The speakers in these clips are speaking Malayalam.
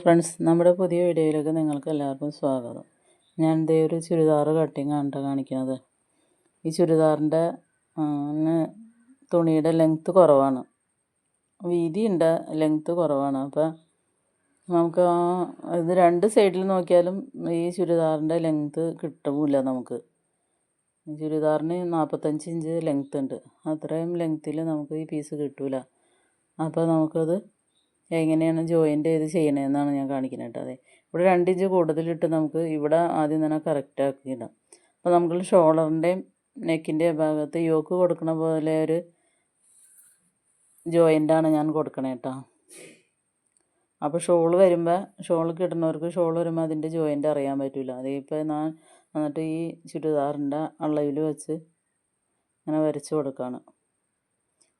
ഫ്രണ്ട്സ് നമ്മുടെ പുതിയ വീഡിയോയിലേക്ക് നിങ്ങൾക്ക് എല്ലാവർക്കും സ്വാഗതം. ഞാൻ ഇതേ ഒരു ചുരിദാർ കട്ടിങ് ആണ് കാണിക്കുന്നത്. ഈ ചുരിദാറിന്റെ തുണിയുടെ ലെങ്ത്ത് കുറവാണ്. വീതിയുണ്ട് ലെങ്ത്ത് കുറവാണ്. അപ്പോൾ നമുക്ക് ഇത് രണ്ട് സൈഡിൽ നോക്കിയാലും ഈ ചുരിദാറിന്റെ ലെങ്ത്ത് കിട്ടുമില്ല നമുക്ക്. ചുരിദാറിന് നാൽപ്പത്തഞ്ച് ഇഞ്ച് ലെങ്ത്ത് ഉണ്ട്. അത്രയും ലെങ്ത്തിൽ നമുക്ക് ഈ പീസ് കിട്ടില്ല അപ്പോൾ നമുക്കത് എങ്ങനെയാണ് ജോയിന്റ് ചെയ്ത് ചെയ്യണതെന്നാണ് ഞാൻ കാണിക്കുന്നത് കേട്ടോ അതെ. ഇവിടെ രണ്ട് ഇഞ്ച് കൂടുതലിട്ട് നമുക്ക് ഇവിടെ ആദ്യം തന്നെ കറക്റ്റ് ആക്കിയിടാം അപ്പോൾ നമുക്ക് ഷോളറിന്റെയും നെക്കിന്റെ ഭാഗത്ത് യോക്ക് കൊടുക്കണ പോലെ ഒരു ജോയിന്റാണ് ഞാൻ കൊടുക്കണേ കേട്ടോ അപ്പോൾ ഷോൾ വരുമ്പോൾ ഷോൾ കിട്ടുന്നവർക്ക് ഷോൾ വരുമ്പോൾ അതിന്റെ ജോയിന്റ് അറിയാൻ പറ്റില്ല അതിപ്പോൾ ഞാൻ എന്നിട്ട് ഈ ചുരിദാറിന്റെ അളവിൽ വെച്ച് ഇങ്ങനെ വരച്ച് കൊടുക്കുകയാണ്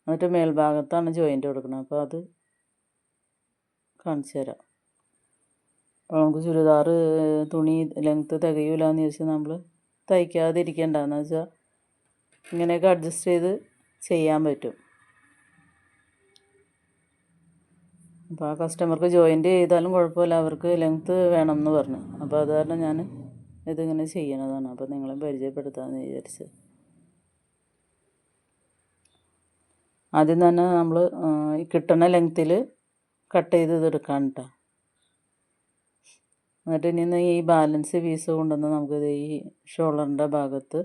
എന്നിട്ട് മേൽഭാഗത്താണ് ജോയിന്റ് കൊടുക്കുന്നത് അപ്പോൾ അത് കാണിച്ചു തരാം. അപ്പോൾ നമുക്ക് ചുരിദാർ തുണി ലെങ്ത്ത് തികയൂല എന്ന് ചോദിച്ചാൽ നമ്മൾ തയ്ക്കാതിരിക്കേണ്ടെന്ന് വെച്ചാൽ ഇങ്ങനെയൊക്കെ അഡ്ജസ്റ്റ് ചെയ്ത് ചെയ്യാൻ പറ്റും. അപ്പോൾ ആ കസ്റ്റമർക്ക് ജോയിന്റ് ചെയ്താലും കുഴപ്പമില്ല. അവർക്ക് ലെങ്ത്ത് വേണം എന്ന് പറഞ്ഞു. അപ്പോൾ അത് കാരണം ഞാൻ ഇതിങ്ങനെ ചെയ്യണതാണ്. അപ്പോൾ നിങ്ങളെ പരിചയപ്പെടുത്താമെന്ന് വിചാരിച്ച്. ആദ്യം തന്നെ നമ്മൾ കിട്ടുന്ന ലെങ്ത്തിൽ കട്ട് ചെയ്ത് ഇതെടുക്കാൻ കേട്ടോ എന്നിട്ട് ഇനി ഈ ബാലൻസ് പീസ് കൊണ്ടുവന്ന് നമുക്കിത് ഈ ഷോൾഡറിന്റെ ഭാഗത്ത്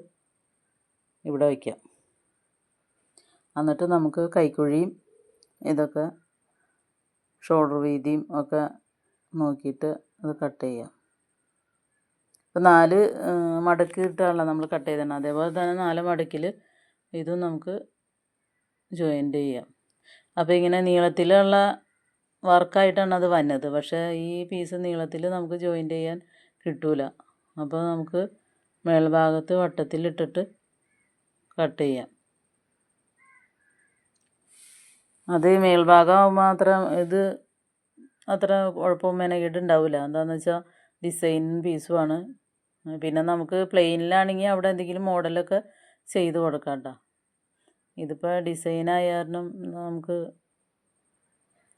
ഇവിടെ വയ്ക്കാം. എന്നിട്ട് നമുക്ക് കൈക്കുഴിയും ഇതൊക്കെ ഷോൾഡർ വീതിയും ഒക്കെ നോക്കിയിട്ട് അത് കട്ട് ചെയ്യാം. ഇപ്പോൾ നാല് മടക്കിട്ടാണല്ല നമ്മൾ കട്ട് ചെയ്തത് അതേപോലെ തന്നെ നാല് മടക്കിൽ ഇതും നമുക്ക് ജോയിന്റ് ചെയ്യാം. അപ്പോൾ ഇങ്ങനെ നീളത്തിലുള്ള വർക്കായിട്ടാണ് അത് വന്നത്. പക്ഷേ ഈ പീസ് നീളത്തിൽ നമുക്ക് ജോയിന്റ് ചെയ്യാൻ കിട്ടൂല. അപ്പോൾ നമുക്ക് മേൽഭാഗത്ത് വട്ടത്തിലിട്ടിട്ട് കട്ട് ചെയ്യാം. അത് മേൽഭാഗം മാത്രം ഇത് അത്ര കുഴപ്പം മെനകേട് ഉണ്ടാവില്ല എന്താണെന്ന് വെച്ചാൽ ഡിസൈൻ പീസുമാണ്. പിന്നെ നമുക്ക് പ്ലെയിനിലാണെങ്കിൽ അവിടെ എന്തെങ്കിലും മോഡലൊക്കെ ചെയ്ത് കൊടുക്കാം കേട്ടോ. ഇതിപ്പോൾ ഡിസൈൻ ആയ കാരണം നമുക്ക്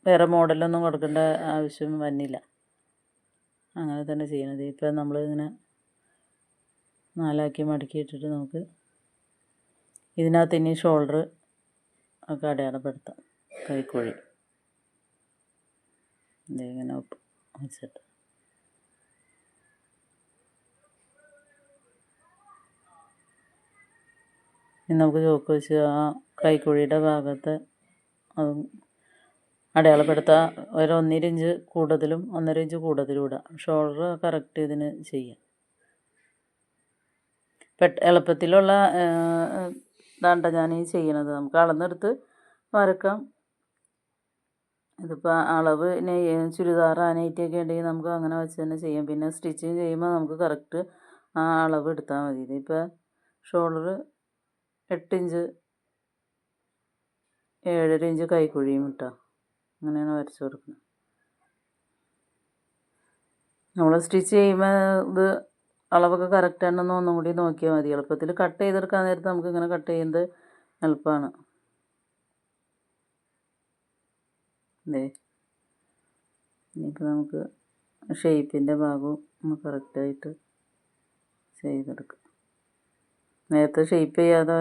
വേറെ മോഡലൊന്നും കൊടുക്കേണ്ട ആവശ്യം വന്നില്ല. അങ്ങനെ തന്നെ ചെയ്യണത് ഇപ്പം നമ്മൾ ഇങ്ങനെ നാലാക്കി മടക്കി ഇട്ടിട്ട് നമുക്ക് ഇതിനകത്ത് ഇനി ഷോൾഡർ ഒക്കെ അടയാളപ്പെടുത്താം. കൈക്കുഴി. ഇതിങ്ങനെ വെച്ചിട്ട്. ഇനി നമുക്ക് ചോക്ക് വെച്ച് ആ കൈക്കുഴിയുടെ ഭാഗത്ത് അതും അടയാളപ്പെടുത്താം ഒരു ഒന്നര ഇഞ്ച് കൂടുതലും ഒന്നര ഇഞ്ച് കൂടുതലും ഇടാം. ഷോൾഡർ കറക്റ്റ് ഇതിന് ചെയ്യാം. പെട്ട എളുപ്പത്തിലുള്ള ഇതാണ്ട ഞാൻ ഈ ചെയ്യണത്. നമുക്ക് അളന്നെടുത്ത് വരക്കാം. ഇതിപ്പോൾ അളവ് ചുരിദാർ നൈറ്റിയൊക്കെ ഉണ്ടെങ്കിൽ നമുക്ക് അങ്ങനെ വെച്ച് തന്നെ ചെയ്യാം. പിന്നെ സ്റ്റിച്ചിങ് ചെയ്യുമ്പോൾ നമുക്ക് കറക്റ്റ് ആ അളവ് എടുത്താൽ മതി. ഇതിപ്പോൾ ഷോൾഡർ എട്ടിഞ്ച് ഏഴര ഇഞ്ച് കൈക്കുഴിയും ഇട്ടാൽ അങ്ങനെയാണ് വരച്ച് കൊടുക്കുന്നത്. നമ്മൾ സ്റ്റിച്ച് ചെയ്യുമ്പോൾ ഇത് അളവൊക്കെ കറക്റ്റ് ആണെന്ന് ഒന്നും കൂടി നോക്കിയാൽ മതി. എളുപ്പത്തിൽ കട്ട് ചെയ്തെടുക്കാൻ നേരത്ത് നമുക്ക് ഇങ്ങനെ കട്ട് ചെയ്യുന്നത് എളുപ്പമാണ് ഇതേ ഇനിയിപ്പോൾ നമുക്ക് ഷേപ്പിന്റെ ഭാഗവും ഒന്ന് കറക്റ്റായിട്ട് ചെയ്തെടുക്കാം. നേരത്തെ ഷേപ്പ് ചെയ്യാതെ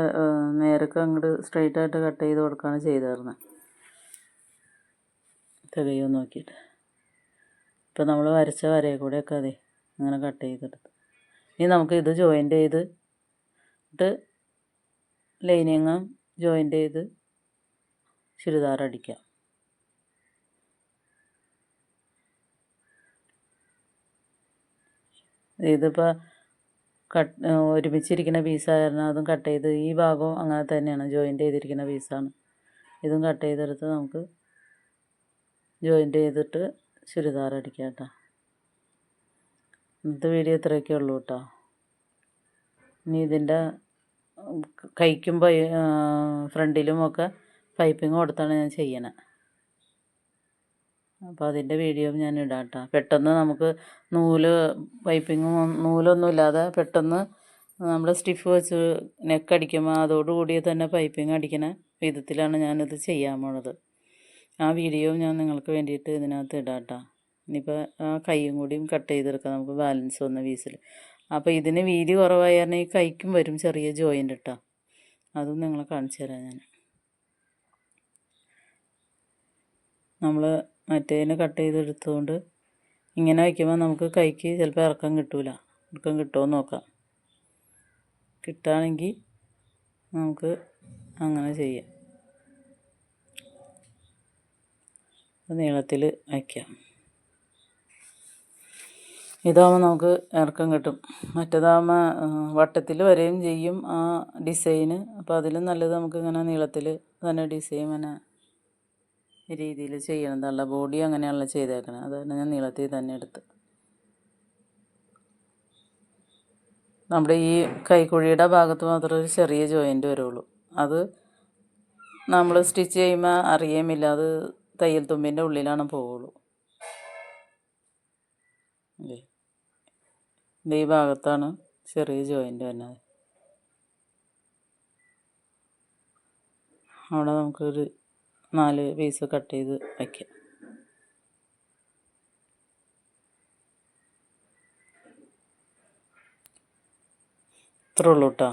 നേരൊക്കെ അങ്ങോട്ട് സ്ട്രെയിറ്റ് ആയിട്ട് കട്ട് ചെയ്ത് കൊടുക്കുകയാണ് ചെയ്തിരുന്നത് തികയോ നോക്കിയിട്ട്. ഇപ്പോൾ നമ്മൾ വരച്ച വരയെ കൂടെയൊക്കെ അതെ അങ്ങനെ കട്ട് ചെയ്തെടുത്തു ഇനി നമുക്ക് ഇത് ജോയിന്റ് ചെയ്ത് ഇട്ട് ലൈനിങ്ങും ജോയിന്റ് ചെയ്ത് ചുരിദാർ അടിക്കാം. ഇതിപ്പോൾ കട്ട് ഒരുമിച്ചിരിക്കുന്ന പീസായിരുന്നു അതും കട്ട് ചെയ്ത് ഈ ഭാഗവും അങ്ങനെ തന്നെയാണ് ജോയിന്റ് ചെയ്തിരിക്കുന്ന പീസാണ് ഇതും കട്ട് ചെയ്തെടുത്ത് നമുക്ക് ജോയിന്റ് ചെയ്തിട്ട് ചുരിദാർ അടിക്കാം കേട്ടോ ഇന്നത്തെ വീഡിയോ ഇത്രയൊക്കെ ഉള്ളൂ കേട്ടോ ഇനി ഇതിന്റെ കൈക്കും പൈ ഫ്രണ്ടിലുമൊക്കെ പൈപ്പിംഗ് കൊടുത്താണ് ഞാൻ ചെയ്യണേ. അപ്പോൾ അതിന്റെ വീഡിയോ ഞാൻ ഇടാം കേട്ടോ പെട്ടെന്ന് നമുക്ക് നൂൽ പൈപ്പിങ്ങും നൂലൊന്നും ഇല്ലാതെ പെട്ടെന്ന് നമ്മൾ സ്റ്റിഫ് വെച്ച് നെക്ക് അടിക്കുമ്പോൾ അതോടുകൂടി തന്നെ പൈപ്പിംഗ് അടിക്കണ. വിധത്തിലാണ് ഞാനിത് ചെയ്യാൻ പോണത്. ആ വീഡിയോ ഞാൻ നിങ്ങൾക്ക് വേണ്ടിയിട്ട് ഇതിനകത്ത് ഇടാം കേട്ടോ ഇനിയിപ്പോൾ ആ കൈയും കൂടിയും കട്ട് ചെയ്തെടുക്കാം. നമുക്ക് ബാലൻസ് വന്ന പീസിൽ അപ്പോൾ ഇതിന് വീതി കുറവായി കാരണം ഈ കൈക്കും വരും ചെറിയ ജോയിന്റ് ഇട്ടാ അതും നിങ്ങളെ കാണിച്ചു തരാം ഞാൻ. നമ്മൾ മറ്റേതിനെ കട്ട് ചെയ്തെടുത്തുകൊണ്ട് ഇങ്ങനെ വയ്ക്കുമ്പോൾ നമുക്ക് കൈക്ക് ചിലപ്പോൾ ഇറക്കം കിട്ടൂല. ഇറക്കം കിട്ടുമോ നോക്കാം. കിട്ടുകയാണെങ്കിൽ നമുക്ക് അങ്ങനെ ചെയ്യാം. നീളത്തിൽ വയ്ക്കാം. ഇതാകുമ്പോൾ നമുക്ക് ഇറക്കം കിട്ടും. മറ്റേതാകുമ്പോൾ വട്ടത്തിൽ വരെയും ചെയ്യും ആ ഡിസൈന്. അപ്പോൾ അതിലും നല്ലത് നമുക്ക് ഇങ്ങനെ നീളത്തിൽ തന്നെ ഡിസൈൻ ഇങ്ങനെ രീതിയിൽ ചെയ്യണതല്ല ബോഡി അങ്ങനെയാണല്ലോ ചെയ്തേക്കണത് അതാണ് ഞാൻ നീളത്തിൽ തന്നെ എടുത്ത്. നമ്മുടെ ഈ കൈക്കുഴിയുടെ ഭാഗത്ത് മാത്രം ഒരു ചെറിയ ജോയിന്റ് വരുള്ളൂ. അത് നമ്മൾ സ്റ്റിച്ച് ചെയ്യുമ്പോൾ അറിയുമില്ല അത് തയ്യൽ തുമ്പിന്റെ ഉള്ളിലാണ് പോവുള്ളൂ. ഈ ഭാഗത്താണ് ചെറിയ ജോയിന്റ് വരുന്നത് അവിടെ നമുക്കൊരു നാല് പീസ് കട്ട് ചെയ്ത് വയ്ക്കാം ഇത്രേ ഉള്ളൂ കേട്ടോ.